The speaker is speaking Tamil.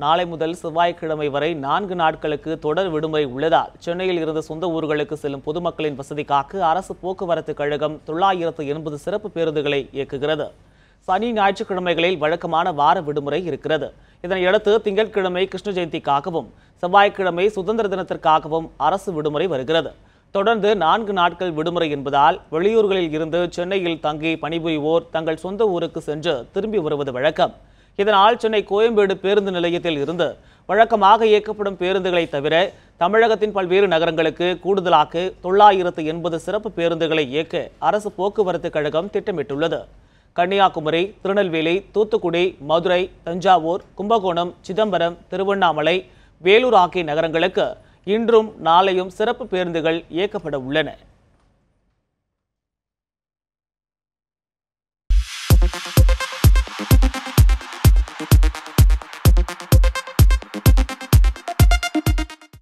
நாளை முதல் செவ்வாய்க்கிழமை வரை நான்கு நாட்களுக்கு தொடர் விடுமுறை உள்ளதால் சென்னையில் இருந்து சொந்த ஊர்களுக்கு செல்லும் பொதுமக்களின் வசதிக்காக அரசு போக்குவரத்து கழகம் தொள்ளாயிரத்து எண்பது சிறப்பு பேருந்துகளை இயக்குகிறது. சனி ஞாயிற்றுக்கிழமைகளில் வழக்கமான வார விடுமுறை இருக்கிறது. இதனையடுத்து திங்கட்கிழமை கிருஷ்ண ஜெயந்திக்காகவும் செவ்வாய்க்கிழமை சுதந்திர தினத்திற்காகவும் அரசு விடுமுறை வருகிறது. தொடர்ந்து நான்கு நாட்கள் விடுமுறை என்பதால் வெளியூர்களில் இருந்து சென்னையில் தங்கி பணிபுரிவோர் தங்கள் சொந்த ஊருக்கு சென்று திரும்பி வருவது வழக்கம். இதனால் சென்னை கோயம்பேடு பேருந்து நிலையத்தில் இருந்து வழக்கமாக இயக்கப்படும் பேருந்துகளை தவிர தமிழகத்தின் பல்வேறு நகரங்களுக்கு கூடுதலாக தொள்ளாயிரத்து எண்பது சிறப்பு பேருந்துகளை இயக்க அரசு போக்குவரத்து கழகம் திட்டமிட்டுள்ளது கன்னியாகுமரி திருநெல்வேலி தூத்துக்குடி மதுரை தஞ்சாவூர் கும்பகோணம் சிதம்பரம் திருவண்ணாமலை வேலூர் ஆகிய நகரங்களுக்கு இன்றும் நாளையும் சிறப்பு பேருந்துகள் இயக்கப்பட உள்ளன Thank you.